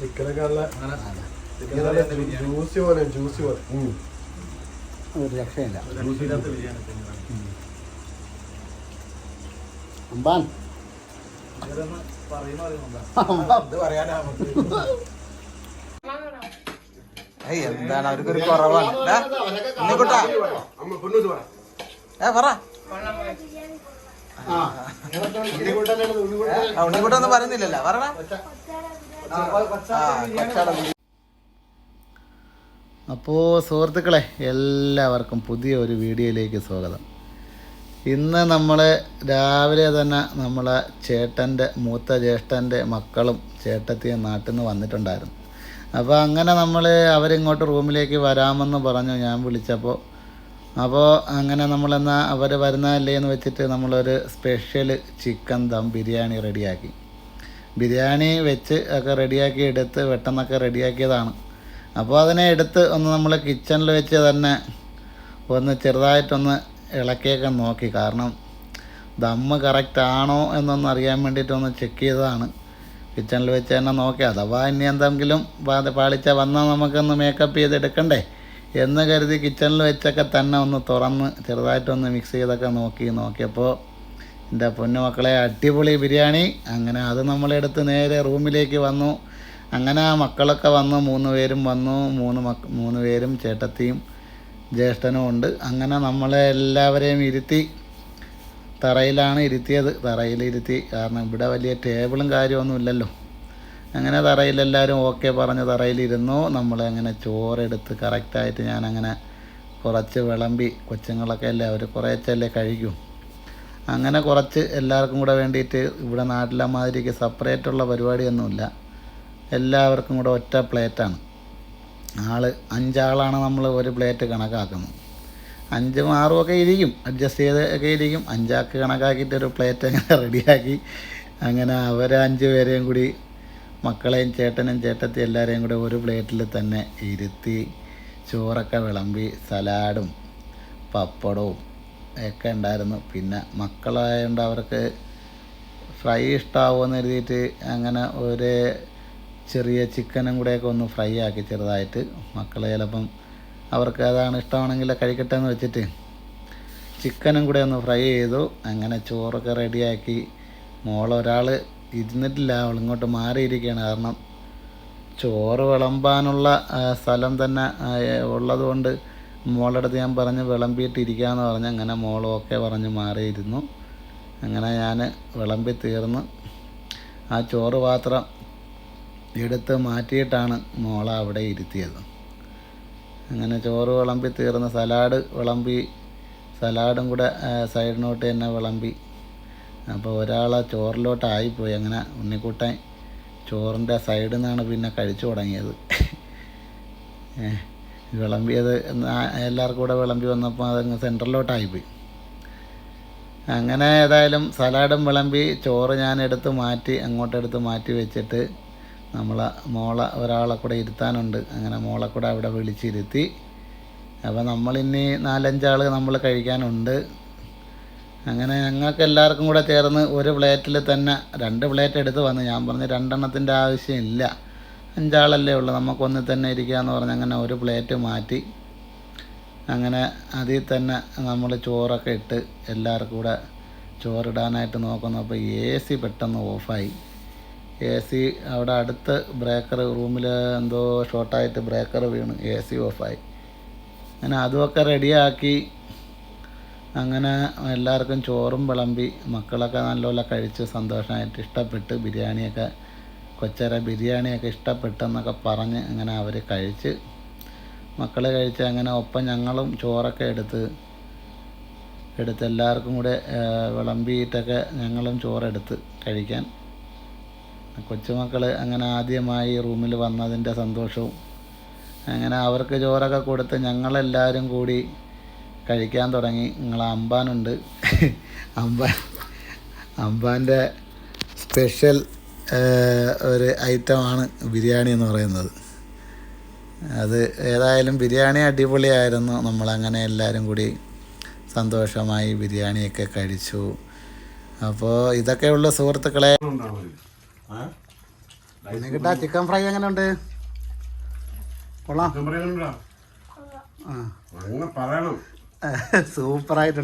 ചിക്കനൊക്കെ നല്ല ജ്യൂസി പോലെ ജ്യൂസി പോലെ. ഒരു രക്ഷയില്ല. അമ്പാൻ. എന്താണ്? അവർക്കൊരു കുറവാണ്. ഏ പറ. ഉണ്ണിക്കുട്ടൊന്നും പറയുന്നില്ലല്ലോ. പറടാ അപ്പോൾ സുഹൃത്തുക്കളെ എല്ലാവർക്കും പുതിയ ഒരു വീഡിയോയിലേക്ക് സ്വാഗതം. ഇന്ന് നമ്മൾ രാവിലെ തന്നെ നമ്മളെ ചേട്ടന്റെ മൂത്ത ജ്യേഷ്ഠന്റെ മക്കളും ചേട്ടത്തിയും നാട്ടിൽ നിന്ന് വന്നിട്ടുണ്ടായിരുന്നു. അപ്പോൾ അങ്ങനെ നമ്മൾ അവരിങ്ങോട്ട് റൂമിലേക്ക് വരാമെന്ന് പറഞ്ഞു ഞാൻ വിളിച്ചപ്പോൾ അപ്പോൾ അങ്ങനെ നമ്മളെന്നാൽ അവർ വരുന്നതല്ലേ എന്ന് വെച്ചിട്ട് നമ്മളൊരു സ്പെഷ്യൽ ചിക്കൻ ദം ബിരിയാണി റെഡിയാക്കി. ബിരിയാണി വെച്ച് ഒക്കെ റെഡിയാക്കി എടുത്ത് വെട്ടെന്നൊക്കെ റെഡിയാക്കിയതാണ്. അപ്പോൾ അതിനെ എടുത്ത് ഒന്ന് നമ്മൾ കിച്ചണിൽ വെച്ച് തന്നെ ഒന്ന് ചെറുതായിട്ടൊന്ന് ഇളക്കിയൊക്കെ നോക്കി. കാരണം ദമ്മ് കറക്റ്റ് ആണോ എന്നൊന്ന് അറിയാൻ വേണ്ടിയിട്ടൊന്ന് ചെക്ക് ചെയ്തതാണ്. കിച്ചണിൽ വെച്ച് തന്നെ നോക്കി. അഥവാ ഇനി എന്തെങ്കിലും പാളിച്ച വന്നാൽ നമുക്കൊന്ന് മേക്കപ്പ് ചെയ്തെടുക്കണ്ടേ എന്ന് കരുതി കിച്ചണിൽ വെച്ചൊക്കെ തന്നെ ഒന്ന് തുറന്ന് ചെറുതായിട്ടൊന്ന് മിക്സ് ചെയ്തൊക്കെ നോക്കി നോക്കിയപ്പോൾ എന്റെ പൊന്നു മക്കളെ അടിപൊളി ബിരിയാണി. അങ്ങനെ അത് നമ്മളെടുത്ത് നേരെ റൂമിലേക്ക് വന്നു. അങ്ങനെ ആ മക്കളൊക്കെ വന്നു മൂന്ന് പേരും വന്നു മൂന്ന് മക്ക മൂന്ന് പേരും ചേട്ടത്തിയും ജ്യേഷ്ഠനും ഉണ്ട്. അങ്ങനെ നമ്മളെ എല്ലാവരെയും ഇരുത്തി തറയിലാണ് ഇരുത്തിയത്. തറയിൽ ഇരുത്തി കാരണം ഇവിടെ വലിയ ടേബിളും കാര്യമൊന്നും ഇല്ലല്ലോ. അങ്ങനെ തറയിൽ എല്ലാവരും ഓക്കെ പറഞ്ഞ് തറയിലിരുന്നു. നമ്മൾ അങ്ങനെ ചോറെടുത്ത് കറക്റ്റായിട്ട് ഞാനങ്ങനെ കുറച്ച് വിളമ്പി കൊച്ചുങ്ങളൊക്കെ അല്ലേ അവർ കുറേച്ചല്ലേ കഴിക്കും. അങ്ങനെ കുറച്ച് എല്ലാവർക്കും കൂടെ വേണ്ടിയിട്ട് ഇവിടെ നാട്ടിലെ മാതിരിക്ക് സെപ്പറേറ്റുള്ള പരിപാടിയൊന്നുമില്ല. എല്ലാവർക്കും കൂടെ ഒറ്റ പ്ലേറ്റാണ് ആൾ അഞ്ചാളാണ് നമ്മൾ ഒരു പ്ലേറ്റ് കണക്കാക്കുന്നത്. അഞ്ചും ആറും ഒക്കെ ഇരിക്കും. അഡ്ജസ്റ്റ് ചെയ്ത് ഒക്കെ ഇരിക്കും. അഞ്ചാക്ക് കണക്കാക്കിയിട്ട് ഒരു പ്ലേറ്റ് അങ്ങനെ റെഡിയാക്കി അങ്ങനെ അവരെ അഞ്ച് പേരെയും കൂടി മക്കളെയും ചേട്ടനും ചേട്ടത്തി എല്ലാവരെയും കൂടെ ഒരു പ്ലേറ്റിൽ തന്നെ ഇരുത്തി ചോറൊക്കെ വിളമ്പി സലാഡും പപ്പടവും ഒക്കെ ഉണ്ടായിരുന്നു. പിന്നെ മക്കളായതുകൊണ്ട് അവർക്ക് ഫ്രൈ ഇഷ്ടമാവുമെന്ന് കരുതിയിട്ട് അങ്ങനെ ഒരു ചെറിയ ചിക്കനും കൂടെയൊക്കെ ഒന്ന് ഫ്രൈ ആക്കി ചെറുതായിട്ട്. മക്കൾ ചിലപ്പം അവർക്ക് അതാണ് ഇഷ്ടമാണെങ്കിൽ കഴിക്കട്ടെ എന്ന് വെച്ചിട്ട് ചിക്കനും കൂടെ ഒന്ന് ഫ്രൈ ചെയ്തു. അങ്ങനെ ചോറൊക്കെ റെഡിയാക്കി. മോളൊരാൾ ഇരുന്നിട്ടില്ല. അവൾ ഇങ്ങോട്ട് മാറിയിരിക്കുകയാണ്. കാരണം ചോറ് വിളമ്പാനുള്ള സ്ഥലം തന്നെ ഉള്ളതുകൊണ്ട് മോളുടെ അടുത്ത് ഞാൻ പറഞ്ഞ് വിളമ്പിയിട്ടിരിക്കാമെന്ന് പറഞ്ഞ് അങ്ങനെ മോൾ ഓക്കെ പറഞ്ഞ് മാറിയിരുന്നു. അങ്ങനെ ഞാൻ വിളമ്പി തീർന്ന് ആ ചോറ് പാത്രം എടുത്ത് മാറ്റിയിട്ടാണ് മോളെ അവിടെ ഇരുത്തിയത്. അങ്ങനെ ചോറ് വിളമ്പി തീർന്ന് സലാഡ് വിളമ്പി സലാഡും കൂടെ സൈഡിനോട്ട് തന്നെ വിളമ്പി. അപ്പോൾ ഒരാളെ ചോറിലോട്ടായിപ്പോയി അങ്ങനെ ഉണ്ണിക്കുട്ടൻ ചോറിന്റെ സൈഡിൽ നിന്നാണ് പിന്നെ കഴിച്ചു തുടങ്ങിയത്. ഏ, വിളമ്പിയത് എല്ലാവർക്കും കൂടെ വിളമ്പി വന്നപ്പോൾ അതങ്ങ് സെന്ററിലോട്ടായിപ്പോയി അങ്ങനെ ഏതായാലും സലാഡും വിളമ്പി ചോറ് ഞാൻ എടുത്ത് മാറ്റി അങ്ങോട്ടെടുത്ത് മാറ്റി വെച്ചിട്ട് നമ്മളെ മോളെ ഒരാളെ കൂടെ ഇരുത്താനുണ്ട്. അങ്ങനെ മോളെ കൂടെ അവിടെ വിളിച്ചിരുത്തി. അപ്പോൾ നമ്മളിനി നാലഞ്ചാൾ നമ്മൾ കഴിക്കാനുണ്ട്. അങ്ങനെ ഞങ്ങൾക്ക് എല്ലാവർക്കും കൂടെ ചേർന്ന് ഒരു പ്ലേറ്റിൽ തന്നെ രണ്ട് പ്ലേറ്റ് എടുത്ത് വന്ന്. ഞാൻ പറഞ്ഞ് രണ്ടെണ്ണത്തിന്റെ ആവശ്യമില്ല. അഞ്ചാളല്ലേ ഉള്ളൂ. നമുക്കൊന്നിൽ തന്നെ ഇരിക്കാമെന്ന് പറഞ്ഞ് അങ്ങനെ ഒരു പ്ലേറ്റ് മാറ്റി. അങ്ങനെ അതിൽ തന്നെ നമ്മൾ ചോറൊക്കെ ഇട്ട് എല്ലാവർക്കും കൂടെ ചോറിടാനായിട്ട് നോക്കുന്നപ്പോൾ എ സി പെട്ടെന്ന് ഓഫായി. എ സി അവിടെ അടുത്ത് ബ്രേക്കർ റൂമിൽ എന്തോ ഷോർട്ടായിട്ട് ബ്രേക്കർ വീണ്. എ സി ഓഫായി. അങ്ങനെ അതുമൊക്കെ റെഡിയാക്കി അങ്ങനെ എല്ലാവർക്കും ചോറും വിളമ്പി മക്കളൊക്കെ നല്ലപോലെ കഴിച്ച് സന്തോഷമായിട്ട് ഇഷ്ടപ്പെട്ട് ബിരിയാണിയൊക്കെ കൊച്ചര ബിരിയാണിയൊക്കെ ഇഷ്ടപ്പെട്ടെന്നൊക്കെ പറഞ്ഞ് അങ്ങനെ അവർ കഴിച്ച്. മക്കൾ കഴിച്ച് അങ്ങനെ ഒപ്പം ഞങ്ങളും ചോറൊക്കെ എടുത്ത് എടുത്ത് എല്ലാവർക്കും കൂടെ വിളമ്പിയിട്ടൊക്കെ ഞങ്ങളും ചോറെടുത്ത് കഴിക്കാൻ. കൊച്ചുമക്കൾ അങ്ങനെ ആദ്യമായി റൂമിൽ വന്നതിന്റെ സന്തോഷവും അങ്ങനെ അവർക്ക് ചോറൊക്കെ കൊടുത്ത് ഞങ്ങളെല്ലാവരും കൂടി കഴിക്കാൻ തുടങ്ങി. നിങ്ങളെ അമ്പാനുണ്ട്. അമ്പാൻ അമ്പാന്റെ സ്പെഷ്യൽ ഒരു ഐറ്റമാണ് ബിരിയാണി എന്ന് പറയുന്നത്. അത് ഏതായാലും ബിരിയാണി അടിപൊളിയായിരുന്നു. നമ്മളങ്ങനെ എല്ലാവരും കൂടി സന്തോഷമായി ബിരിയാണിയൊക്കെ കഴിച്ചു. അപ്പോൾ ഇതൊക്കെയുള്ള സുഹൃത്തുക്കളെ കിട്ടാ ചിക്കൻ ഫ്രൈ എങ്ങനെ ഉണ്ട് കൊള്ളാം സൂപ്പറായിട്ടുണ്ട്.